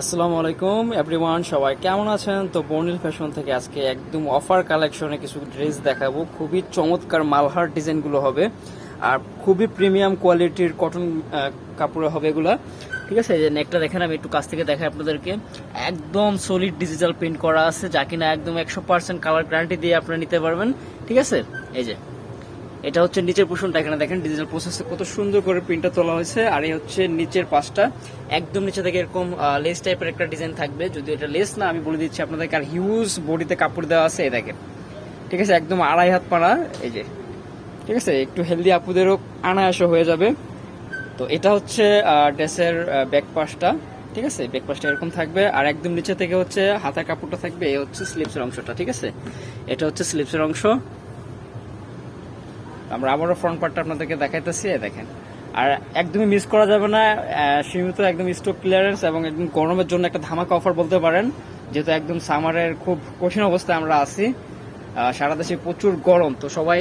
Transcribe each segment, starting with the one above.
আসসালামু আলাইকুম এভরিওয়ান সবাই কেমন আছেন? তো বর্নিল ফ্যাশন থেকে আজকে একদম অফার কালেকশনে কিছু ড্রেস দেখাবো। খুবই চমৎকার মালহার ডিজাইনগুলো হবে আর খুবই প্রিমিয়াম কোয়ালিটির কটন কাপড়ে হবে এগুলা। ঠিক আছে যে নেকটা দেখেন, আমি একটু কাছ থেকে দেখাই আপনাদেরকে। একদম সলিড ডিজিটাল প্রিন্ট করা আছে, যা কিনা একদম একশো পার্সেন্ট কালার গ্যারান্টি দিয়ে আপনারা নিতে পারবেন। ঠিক আছে, এই যে। এটা হচ্ছে নিচের পোর্শনটা এখানে দেখেন ডিজিটাল প্রসেসে কত সুন্দর করে প্রিন্টটা তোলা হয়েছে, আর এই হচ্ছে নিচের পাশটা একদম নিচে থেকে এরকম লেস টাইপের একটা ডিজাইন থাকবে। যদি এটা লেস না, আমি বলে দিচ্ছি আপনাদেরকে, আর হিউজ বডিতে কাপড় দেওয়া আছে, এই দেখেন। ঠিক আছে, একদম আড়াই হাত পাড়া, এই যে। ঠিক আছে, একটু হেলদি আপুদেরও আনায়াসও হয়ে যাবে। তো এটা হচ্ছে ড্রেসের ব্যাক পাশটা। ঠিক আছে পাশটা এরকম থাকবে। আর একদম নিচে থেকে হচ্ছে হাতার কাপড়টা থাকবে, এই হচ্ছে স্লিপসের অংশটা, ঠিক আছে? এটা হচ্ছে স্লিপসের অংশ। আমরা আবারও ফ্রন্ট পার্টটা আপনাদেরকে দেখাইতেছি দেখেন। আর একদমই মিস করা যাবে না সীমিত একদম স্টক ক্লিয়ারেন্স এবং একদম গরমের জন্য একটা ধামাকা অফার বলতে পারেন যেহেতু একদম সামারের খুব কঠিন অবস্থায় আমরা আছি। সারা দেশে প্রচুর গরম তো সবাই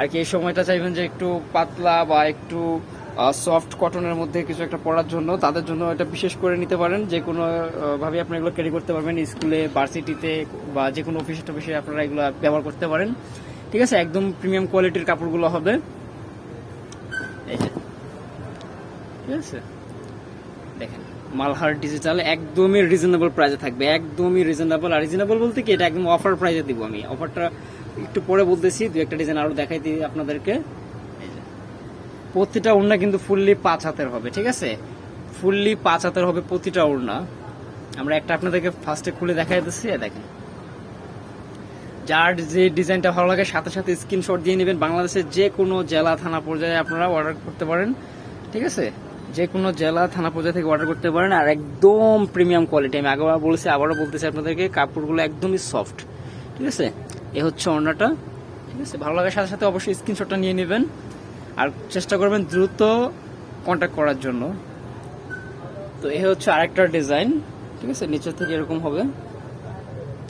আর কি এই সময়টা চাইবেন যে একটু পাতলা বা একটু সফট কটনের মধ্যে কিছু একটা পড়ার জন্য তাদের জন্য এটা বিশেষ করে নিতে পারেন। যে কোনো আহ, ভাবে আপনি এগুলো ক্যারি করতে পারবেন স্কুলে ভার্সিটিতে বা যে কোনো অফিসে টফিসে আপনারা এগুলো ব্যবহার করতে পারেন। ঠিক আছে? একদম প্রিমিয়াম কোয়ালিটির কাপড়গুলো হবে। এই ঠিক আছে? দেখেন, মালহার ডিজিটাল একদমই রিজনেবল প্রাইসে থাকবে, একদমই রিজনেবল আর রিজনেবল বলতে কি, এটা একদম অফার প্রাইসে দিব আমি। অফারটা একটু পরে বলতেছি, দু একটা ডিজাইন আরও দেখাই দিই আপনাদেরকে। প্রতিটা ওড়না কিন্তু ফুললি পাঁচ হাতের হবে, ঠিক আছে? ফুললি পাঁচ হাতের হবে প্রতিটা ওড়না। আমরা একটা আপনাদেরকে ফার্স্টে খুলে দেখাই দিচ্ছি দেখেন। যার যে ডিজাইনটা ভালো লাগে, সাথে সাথে স্ক্রিনশট দিয়ে নেবেন। বাংলাদেশের যে কোনো জেলা, থানা পর্যায়ে আপনারা অর্ডার করতে পারেন। ঠিক আছে? যে কোনো জেলা, থানা পর্যায়ে থেকে অর্ডার করতে পারেন। আর একদম প্রিমিয়াম কোয়ালিটি আমি আগেও বলেছি, আবারও বলতেছি আপনাদেরকে, কাপড়গুলো একদমই সফট ঠিক আছে? এ হচ্ছে ওড়নাটা। ঠিক আছে? ভালো লাগার সাথে সাথে অবশ্যই স্ক্রিনশটটা নিয়ে নেবেন। আর চেষ্টা করবেন দ্রুত কন্ট্যাক্ট করার জন্য। তো এ হচ্ছে আরেকটা ডিজাইন ঠিক আছে? নিচের থেকে এরকম হবে।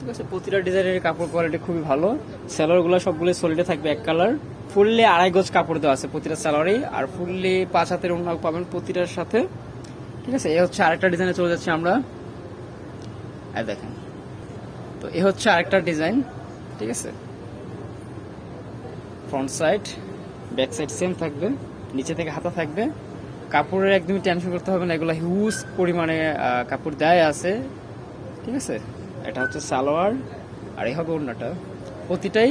ঠিক আছে, প্রতিটা ডিজাইনের কাপড় কোয়ালিটি খুবই ভালো। স্যালোয়ারগুলো সবগুলো সলিডে থাকবে এক কালার ফুললি আড়াই গজ কাপড় দেওয়া আছে প্রতিটা স্যালোয়ারে আর ফুললি পাঁচ হাতের অন্য পাবেন প্রতিটার সাথে। ঠিক আছে এই হচ্ছে আরেকটা ডিজাইনে চলে যাচ্ছি আমরা। এই দেখেন। তো এ হচ্ছে আরেকটা ডিজাইন ঠিক আছে। Front side back side same থাকবে। নিচে থেকে হাতা থাকবে। কাপড়ের একদমই টেনশন করতে হবে না। এগুলো হিউজ পরিমাণে কাপড় দেয় আছে। ঠিক আছে? এটা হচ্ছে সালোয়ার, আর এই হবে অন্যটা প্রতিটাই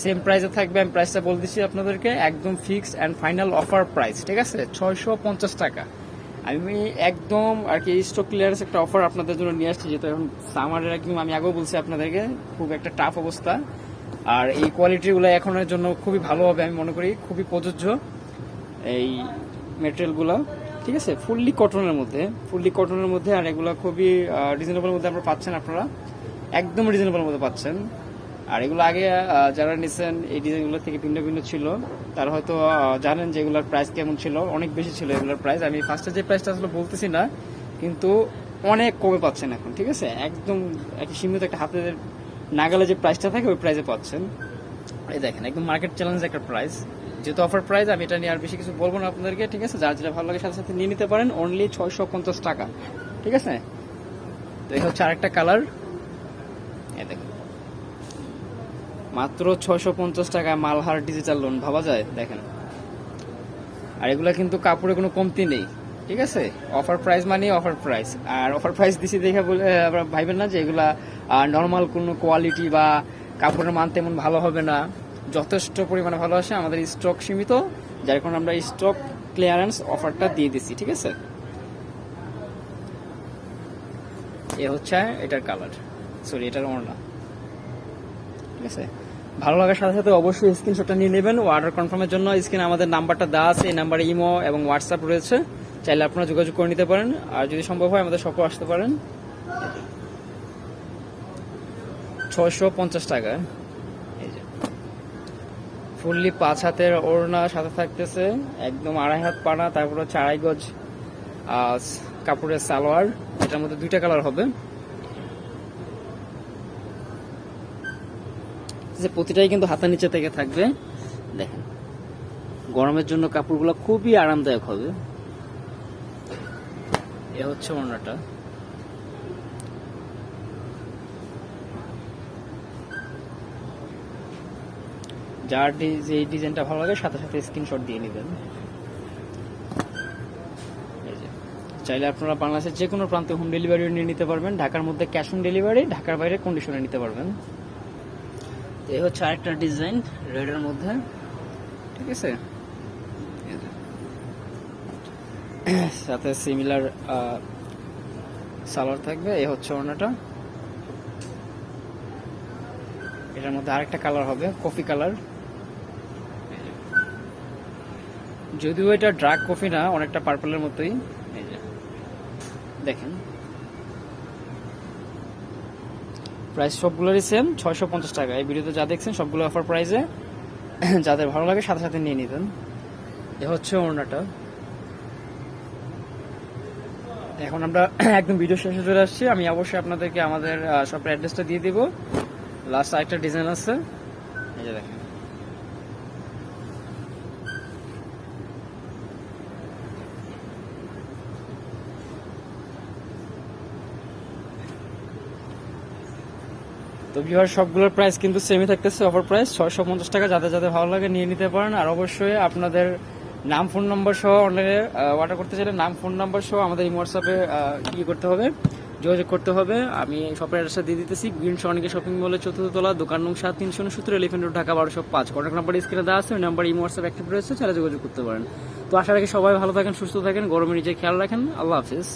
সেম প্রাইসে থাকবে। আমি প্রাইসটা বলে দিচ্ছি আপনাদেরকে। একদম fixed and final offer price ঠিক আছে? ছয়শো পঞ্চাশ টাকা। আমি একদম আর কি স্টক ক্লিয়ারেন্স একটা অফার আপনাদের জন্য নিয়ে আসছি, যেহেতু এখন সামারের একদম আমি আগেও বলছি আপনাদেরকে, খুব একটা টাফ অবস্থা। আর এই কোয়ালিটিগুলো এখনের জন্য খুবই ভালো হবে, আমি মনে করি। খুবই প্রযোজ্য এই মেটেরিয়ালগুলো ঠিক আছে? ফুললি কটনের মধ্যে ফুললি কটনের মধ্যে আর এগুলো খুবই রিজনেবল মধ্যে আপনারা পাচ্ছেন আপনারা। একদম রিজনেবল মধ্যে পাচ্ছেন। আর এগুলো আগে যারা নিছেন, এই ডিজাইনগুলো থেকে ভিন্ন ভিন্ন ছিল। তারা হয়তো জানেন যে এগুলোর প্রাইস কেমন ছিল। অনেক বেশি ছিল এগুলোর প্রাইস আমি ফার্স্টে যে প্রাইসটা আসলে বলতেছি না, কিন্তু অনেক কমে পাচ্ছেন এখন, ঠিক আছে? একদম একটা সীমিত একটা হাতের নাগালে যে প্রাইসটা থাকে, ওই প্রাইসে পাচ্ছেন। এই দেখেন, একদম মার্কেট চ্যালেঞ্জ একটা প্রাইস যেহেতু অফার প্রাইস আমি এটা নিয়ে আর বেশি কিছু বলব না আপনাদেরকে, ঠিক আছে? যার যেটা ভালো লাগে সাথে সাথে নিয়ে নিতে পারেন। অনলি ছয়শো পঞ্চাশ টাকা, ঠিক আছে? তো এটা হচ্ছে আরেকটা কালার মাত্র ছয়শো পঞ্চাশ টাকায় মালহার ডিজিটাল লোন ভাবা যায়? দেখেন। আর এগুলা কিন্তু কাপড়ে কোনো কমতি নেই, ঠিক আছে? অফার প্রাইস মানে অফার প্রাইস আর অফার প্রাইস দিছি দেখে বলে ভাইবেন না যে এগুলা নর্মাল কোনো কোয়ালিটি বা কাপড়ের মান তেমন ভালো হবে না। যথেষ্ট পরিমাণে ভালো আসে, আমাদের স্টক সীমিত, যার কারণে আমরা স্টক ক্লিয়ারেন্স অফারটা দিয়ে দিচ্ছি ঠিক আছে? এ হচ্ছে এটার কালার সরি এটার ওড়না ঠিক আছে? ভালো লাগার সাথে সাথে অবশ্যই স্ক্রিনশটটা নিয়ে নেবেন। অর্ডার কনফার্মের জন্য স্ক্রিনে আমাদের নাম্বারটা দেওয়া আছে, এই নাম্বারে ইমো এবং হোয়াটসঅ্যাপ রয়েছে। চাইলে আপনারা যোগাযোগ করে নিতে পারেন। আর যদি সম্ভব হয়, আমাদের শপে আসতে পারেন। ছয়শো পঞ্চাশ টাকা। ফুললি পাঁচ হাতের ওড়না সাথে থাকতেছে, একদম আড়াই হাত পানা, তারপর হচ্ছে গজ কাপড়ের সালোয়ার, এটার মধ্যে দুইটা কালার হবে। যে প্রতিটাই কিন্তু হাতের নিচে থেকে থাকবে। দেখেন, গরমের জন্য কাপড়গুলো খুবই আরামদায়ক হবে। এ হচ্ছে ওড়নাটা। যার যে ডিজাইনটা ভালো লাগে সাথে সাথে স্ক্রিনশট দিয়ে নেবেন। চাইলে আপনারা বাংলাদেশের যে কোনো প্রান্তে হোম ডেলিভারি নিয়ে নিতে পারবেন। ঢাকার মধ্যে ক্যাশ অন ডেলিভারি ঢাকার বাইরে কন্ডিশনে নিতে পারবেন। তো এই হচ্ছে আরেকটা ডিজাইন রেডের মধ্যে। ঠিক আছে? সাথে সিমিলার সালোয়ার থাকবে। এই হচ্ছে ওড়নাটা। এটার মধ্যে আরেকটা কালার হবে কফি কালার যদিও এটা ড্রাগ কফি না, অনেকটা পার্পলের মতোই। দেখেন। প্রাইস সবগুলোরই সেম ছয়শো পঞ্চাশ টাকা। এই ভিডিওতে যা দেখছেন, সবগুলো অফার প্রাইসে যাদের ভালো লাগে, সাথে সাথে নিয়ে নিতেন। এ হচ্ছে ওড়নাটা। এখন আমরা একদম ভিডিও শেষে চলে আসছি। আমি অবশ্যই আপনাদেরকে আমাদের শপের অ্যাড্রেসটা দিয়ে দিব। লাস্ট আরেকটা ডিজাইন আছে। এই যে দেখেন। তো ভিউয়ার সবগুলোর প্রাইস কিন্তু সেমই থাকতেছে অফার প্রাইস ছয়শো পঞ্চাশ টাকা যাদের যাদের ভালো লাগে নিয়ে নিতে পারেন। আর অবশ্যই আপনাদের নাম ফোন নম্বর সহ অনলাইনে অর্ডার করতে চাইলে নাম ফোন নম্বর সহ আমাদের এই হোয়াটসঅ্যাপে ইয়ে করতে হবে, যোগাযোগ করতে হবে। আমি শপের অ্যাড্রেসটা দিয়ে দিতেছি। গ্রিন সনিকে শপিং মলের চতুর্থ তলা, দোকান নং সাত, তিনশো সত্তর এলিফেন্ট রোড ঢাকা বারোশো পাঁচ। কন্ট্যাক্ট নাম্বার স্ক্রিনে দেওয়া আছে, ওই নাম্বার এই হোয়াটসঅ্যাপ অ্যাক্টিভ রয়েছে, চাইলে যোগাযোগ করতে পারেন। তো আশা রাখি সবাই ভালো থাকেন, সুস্থ থাকেন, গরমে নিজের খেয়াল রাখেন। আল্লাহ হাফিজ।